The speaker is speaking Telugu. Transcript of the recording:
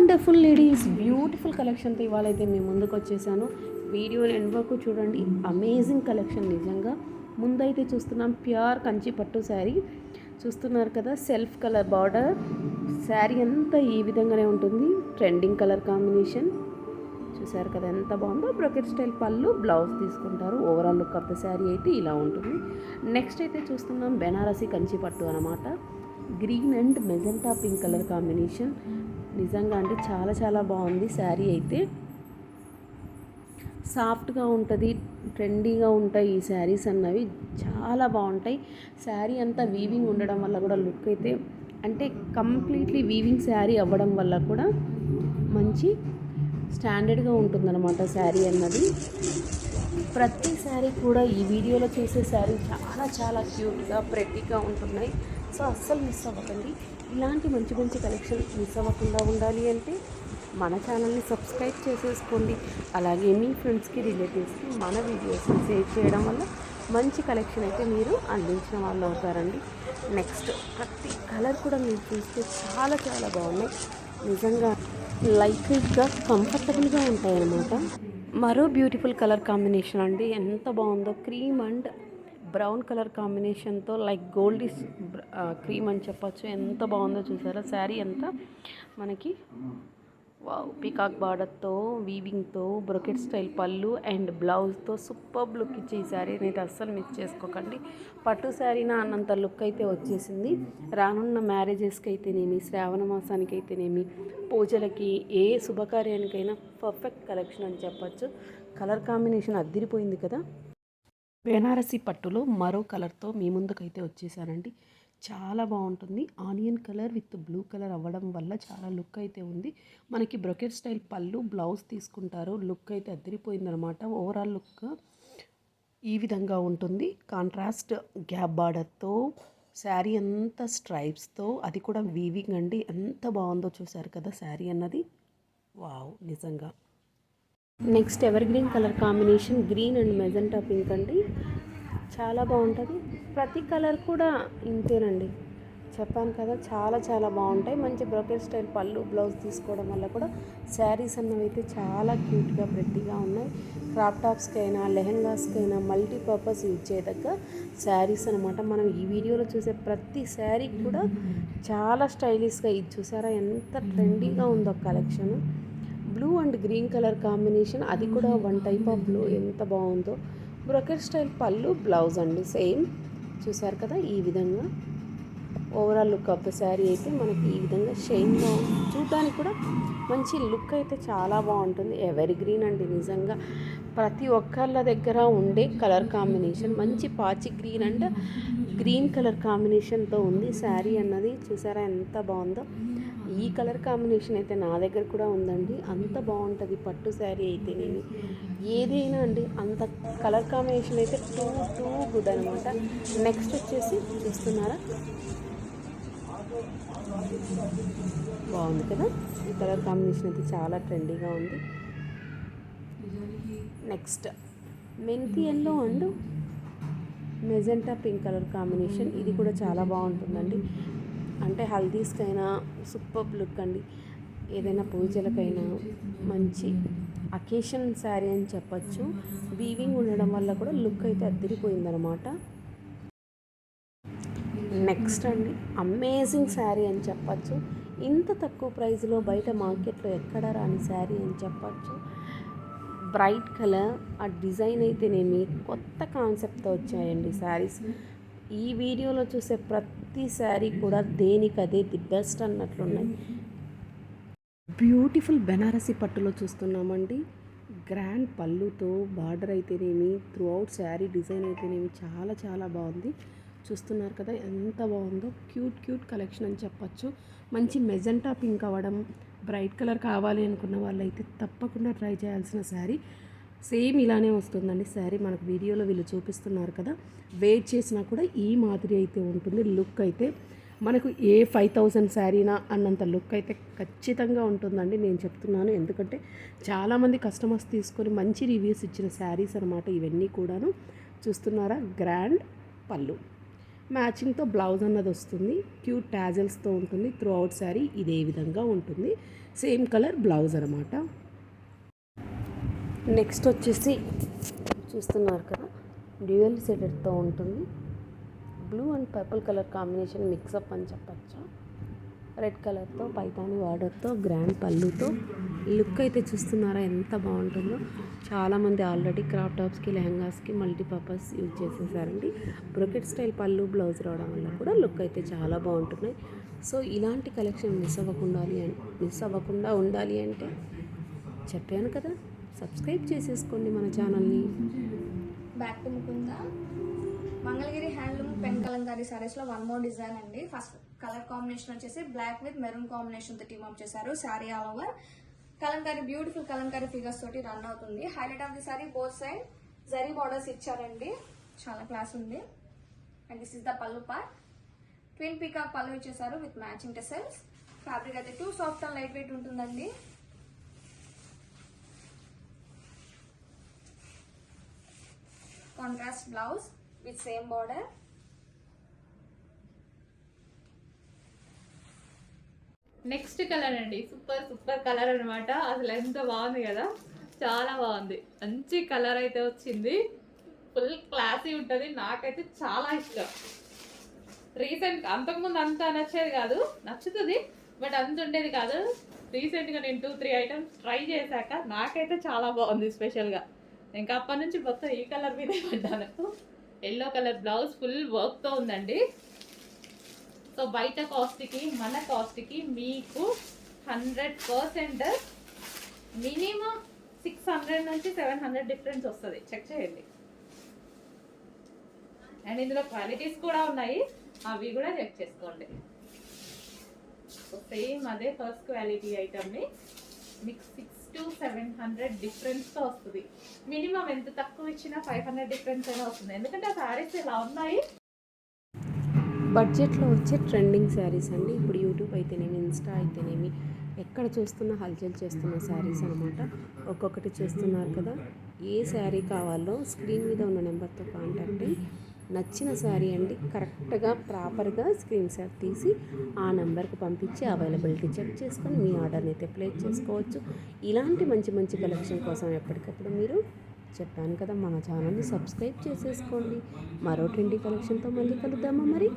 వండర్ఫుల్ లేడీస్ బ్యూటిఫుల్ కలెక్షన్తో ఇవాళైతే మేము ముందుకు వచ్చేసాను. వీడియో ఎండ్ వరకు చూడండి. అమేజింగ్ కలెక్షన్ నిజంగా. ముందైతే చూస్తున్నాం ప్యూర్ కంచి పట్టు శారీ. చూస్తున్నారు కదా సెల్ఫ్ కలర్ బార్డర్ శారీ అంతా ఈ విధంగానే ఉంటుంది. ట్రెండింగ్ కలర్ కాంబినేషన్ చూసారు కదా ఎంత బాగుందో. బ్రొకెట్ స్టైల్ పళ్ళు బ్లౌజ్ తీసుకుంటారు. Overall look of the sari అయితే ఇలా ఉంటుంది. నెక్స్ట్ అయితే చూస్తున్నాం బెనారసి కంచి పట్టు అనమాట green and magenta pink colour combination నిజంగా అంటే చాలా చాలా బాగుంది శారీ అయితే. సాఫ్ట్గా ఉంటుంది ట్రెండీగా ఉంటాయి ఈ శారీస్ అన్నవి. చాలా బాగుంటాయి. శారీ అంతా వీవింగ్ ఉండడం వల్ల కూడా లుక్ అయితే అంటే కంప్లీట్లీ వీవింగ్ శారీ అవ్వడం వల్ల కూడా మంచి స్టాండర్డ్గా ఉంటుందన్నమాట శారీ అన్నది. ప్రతి శారీ కూడా ఈ వీడియోలో చేసే శారీ చాలా చాలా క్యూట్గా ప్రెట్టిగా ఉంటున్నాయి. సో అస్సలు మిస్ అవ్వకండి. ఇలాంటి మంచి మంచి కలెక్షన్ మిస్ అవ్వకుండా ఉండాలి అంటే మన ఛానల్ని సబ్స్క్రైబ్ చేసేసుకోండి. అలాగే మీ ఫ్రెండ్స్కి రిలేటివ్స్కి మన వీడియోస్ని షేర్ చేయడం వల్ల మంచి కలెక్షన్ అయితే మీరు అందించిన వాళ్ళు అవుతారండి. నెక్స్ట్ ప్రతి కలర్ కూడా మీరు చూస్తే చాలా చాలా బాగున్నాయి. నిజంగా లైట్గా కంఫర్టబుల్గా ఉంటాయన్నమాట. మరో బ్యూటిఫుల్ కలర్ కాంబినేషన్ అండి. ఎంత బాగుందో క్రీమ్ అండ్ బ్రౌన్ కలర్ కాంబినేషన్తో లైక్ గోల్డ్ క్రీమ్ అని చెప్పచ్చు. ఎంత బాగుందో చూసారా? శారీ ఎంత మనకి పీకాక్ పికాక్ బార్డర్తో వీవింగ్తో బ్రొకెట్ స్టైల్ పళ్ళు అండ్ బ్లౌజ్తో సూపర్ లుక్ ఇచ్చే ఈ శారీ నేను అస్సలు మిస్ చేసుకోకండి. పట్టు శారీనా అన్నంత లుక్ అయితే వచ్చేసింది. రానున్న మ్యారేజెస్కి అయితేనేమి శ్రావణ మాసానికి అయితేనేమి పూజలకి ఏ శుభకార్యానికైనా పర్ఫెక్ట్ కలెక్షన్ అని చెప్పచ్చు. కలర్ కాంబినేషన్ అద్దిరిపోయింది కదా? బెనారసి పట్టులో మరో కలర్తో మీ ముందుకైతే వచ్చేసానండి. చాలా బాగుంటుంది. Onion colour with blue colour అవ్వడం వల్ల చాలా లుక్ అయితే ఉంది. మనకి బ్రొకెట్ స్టైల్ పళ్ళు బ్లౌజ్ తీసుకుంటారు. లుక్ అయితే అదిరిపోయిందనమాట. ఓవరాల్ లుక్ ఈ విధంగా ఉంటుంది. కాంట్రాస్ట్ గ్యాప్ బార్డర్తో శారీ అంతా స్ట్రైప్స్తో అది కూడా వీవింగ్ అండి. ఎంత బాగుందో చూసారు కదా శారీ అన్నది. వావ్ నిజంగా. Next evergreen colour combination green and magenta pink అండి. చాలా బాగుంటుంది. ప్రతి కలర్ కూడా ఇంతేనండి. చెప్పాను కదా చాలా చాలా బాగుంటాయి. మంచి బ్రోకెట్ స్టైల్ పళ్ళు బ్లౌజ్ తీసుకోవడం వల్ల కూడా శారీస్ అన్నవి అయితే చాలా క్యూట్గా ప్రెట్టిగా ఉన్నాయి. క్రాప్ టాప్స్కైనా లెహెంగాస్కైనా మల్టీపర్పస్ యూజ్ చేయదగ్గ శారీస్ అనమాట మనం ఈ వీడియోలో చూసే ప్రతి శారీ కూడా చాలా స్టైలిష్గా ఇది చూసారా? ఎంత ట్రెండీగా ఉందో collection blue and green colour combination. అది కూడా వన్ టైప్ ఆఫ్ బ్లూ. ఎంత బాగుందో. బ్రొకెట్ స్టైల్ పళ్ళు బ్లౌజ్ అండి. సేమ్. చూసారు కదా ఈ విధంగా. Overall look of the sari అయితే మనకి ఈ విధంగా షైన్గా చూడడానికి కూడా మంచి లుక్ అయితే చాలా బాగుంటుంది. ఎవరి గ్రీన్ అండి నిజంగా. ప్రతి ఒక్కళ్ళ దగ్గర ఉండే కలర్ కాంబినేషన్. మంచి పాచి గ్రీన్ అండ్ గ్రీన్ కలర్ కాంబినేషన్తో ఉంది. శారీ అన్నది చూసారా ఎంత బాగుందో. ఈ కలర్ కాంబినేషన్ అయితే నా దగ్గర కూడా ఉందండి. అంత బాగుంటుంది పట్టు శారీ అయితే నేను. ఏదైనా అండి అంత కలర్ కాంబినేషన్ అయితే టూ టూ గుడ్ అనమాట నెక్స్ట్ వచ్చేసి చూస్తున్నారా? బాగుంది కదా? ఈ కలర్ కాంబినేషన్ అయితే చాలా ట్రెండీగా ఉంది. నెక్స్ట్ మెంతి yellow and magenta pink colour combination. ఇది కూడా చాలా బాగుంటుందండి. అంటే హల్దీస్కైనా సూపర్ లుక్ అండి ఏదైనా పూజలకైనా మంచి అకేషన్ శారీ అని చెప్పచ్చు. వీవింగ్ ఉండడం వల్ల కూడా లుక్ అయితే అద్దరిపోయిందనమాట నెక్స్ట్ అండి అమేజింగ్ శారీ అని చెప్పచ్చు. ఇంత తక్కువ ప్రైస్లో బయట మార్కెట్లో ఎక్కడ రాని శారీ అని చెప్పచ్చు. బ్రైట్ కలర్ ఆ డిజైన్ అయితేనేమి కొత్త కాన్సెప్ట్తో వచ్చాయండి శారీస్. ఈ వీడియోలో చూసే ప్రతి శారీ కూడా దేనికదే ది బెస్ట్ అన్నట్లున్నాయి. బ్యూటిఫుల్ బెనారసి పట్టులో చూస్తున్నామండి. గ్రాండ్ పళ్ళుతో బార్డర్ అయితేనేమి త్రూ అవుట్ శారీ డిజైన్ అయితేనేమి చాలా చాలా బాగుంది. చూస్తున్నారు కదా ఎంత బాగుందో. క్యూట్ క్యూట్ కలెక్షన్ అని చెప్పచ్చు. మంచి మెజెంటా పింక్ అవ్వడం బ్రైట్ కలర్ కావాలి అనుకున్న వాళ్ళైతే తప్పకుండా ట్రై చేయాల్సిన శారీ. సేమ్ ఇలానే వస్తుందండి. శారీ మనకు వీడియోలో వీళ్ళు చూపిస్తున్నారు కదా. వెయిట్ చేసినా కూడా ఈ మాదిరి అయితే ఉంటుంది. లుక్ అయితే మనకు ఏ ఫైవ్ థౌజండ్ శారీనా అన్నంత లుక్ అయితే ఖచ్చితంగా ఉంటుందండి. నేను చెప్తున్నాను ఎందుకంటే చాలామంది కస్టమర్స్ తీసుకొని మంచి రివ్యూస్ ఇచ్చిన శారీస్ అనమాట ఇవన్నీ కూడాను. చూస్తున్నారా? గ్రాండ్ పళ్ళు. మ్యాచింగ్తో బ్లౌజ్ అన్నది వస్తుంది. క్యూట్ ట్యాజల్స్తో ఉంటుంది. త్రూ అవుట్ శారీ ఇదే విధంగా ఉంటుంది. సేమ్ కలర్ బ్లౌజ్ అనమాట నెక్స్ట్ వచ్చేసి చూస్తున్నారు కదా డ్యూయల్ సెటెడ్తో ఉంటుంది. Blue and purple colour combination mix up అని చెప్పచ్చు. రెడ్ కలర్తో పైతాని వాడర్తో గ్రాండ్ పళ్ళుతో. లుక్ అయితే చూస్తున్నారా ఎంత బాగుంటుందో. చాలామంది ఆల్రెడీ క్రాప్ టాప్స్కి లెహంగాస్కి మల్టీపర్పస్ యూజ్ చేసేసారండి. బ్రొకెట్ స్టైల్ పళ్ళు బ్లౌజ్ రావడం వల్ల కూడా లుక్ అయితే చాలా బాగుంటున్నాయి. సో ఇలాంటి కలెక్షన్ మిస్ అవ్వకుండా మిస్ అవ్వకుండా ఉండాలి అంటే చెప్పాను కదా సబ్స్క్రైబ్ చేసేసుకోండి మన ఛానల్ని. Back to Mukunda? Mangalagiri handloom pen Kalamkari సారీస్లో one more design అండి. ఫస్ట్ కలర్ కాంబినేషన్ వచ్చేసి బ్లాక్ విత్ మెరూన్ కాంబినేషన్తో టీమ్ అప్ చేశారు sari all over Kalamkari beautiful Kalamkari figures తోటి రన్ అవుతుంది. Highlight of the sari both side zari borders ఇచ్చారండి. చాలా క్లాస్ ఉంది. And this is the pallu part twin peacock pallu ఇచ్చేసారు విత్ మ్యాచింగ్ టెసల్స్ ఫ్యాబ్రిక్ అయితే too soft and light weight ఉంటుందండి. Contrast blouse with same border next colour అండి. సూపర్ సూపర్ కలర్ అన్నమాట. అసలు ఎంత బాగుంది కదా. చాలా బాగుంది. మంచి కలర్ అయితే వచ్చింది. ఫుల్ క్లాసీ ఉంటుంది. నాకైతే చాలా ఇష్టం. రీసెంట్ అంతకుముందు అంత నచ్చేది కాదు. నచ్చుతుంది. బట్ అంత ఉండేది కాదు. రీసెంట్గా నేను టూ త్రీ ఐటమ్స్ ట్రై చేశాక నాకైతే చాలా బాగుంది స్పెషల్గా ఇంకా అప్పటి నుంచి మొత్తం ఈ కలర్ మీదే పడ్డాను. ఎల్లో కలర్ బ్లౌజ్ ఫుల్ వర్క్తో ఉందండి. సో బయట కాస్ట్కి మన కాస్ట్కి మీకు hundred percent minimum six hundred నుంచి సెవెన్ హండ్రెడ్ డిఫరెన్స్ వస్తుంది. చెక్ చేయండి. అండ్ ఇందులో క్వాలిటీస్ కూడా ఉన్నాయి. అవి కూడా చెక్ చేసుకోండి. సేమ్ అదే ఫస్ట్ క్వాలిటీ ఐటమ్ని మీకు సిక్స్ టు సెవెన్ హండ్రెడ్ డిఫరెన్స్తో వస్తుంది. మినిమం ఎంత తక్కువ ఇచ్చినా ఫైవ్ హండ్రెడ్ డిఫరెన్స్ అయినా వస్తుంది. ఎందుకంటే ఆ శారీస్ ఇలా ఉన్నాయి? బడ్జెట్లో వచ్చే ట్రెండింగ్ శారీస్ అండి. ఇప్పుడు యూట్యూబ్ అయితేనేమి ఇన్స్టా అయితేనేమి ఎక్కడ చూస్తున్న హల్చల్ చేస్తున్న శారీస్ అనమాట ఒక్కొక్కటి చేస్తున్నారు కదా. ఏ శారీ కావాలో స్క్రీన్ మీద ఉన్న నెంబర్తో కాంటాక్ట్ అయ్యి నచ్చిన శారీ అండి. కరెక్ట్గా ప్రాపర్గా స్క్రీన్ షాట్ తీసి ఆ నెంబర్కి పంపించి అవైలబిలిటీ చెక్ చేసుకొని మీ ఆర్డర్ని అయితే ప్లేస్ చేసుకోవచ్చు. ఇలాంటి మంచి మంచి కలెక్షన్ కోసం ఎప్పటికప్పుడు మీరు చెప్పాను కదా మన ఛానల్ని సబ్స్క్రైబ్ చేసేసుకోండి. మరో ట్రెండీ కలెక్షన్తో మళ్ళీ కలుద్దామా మరి?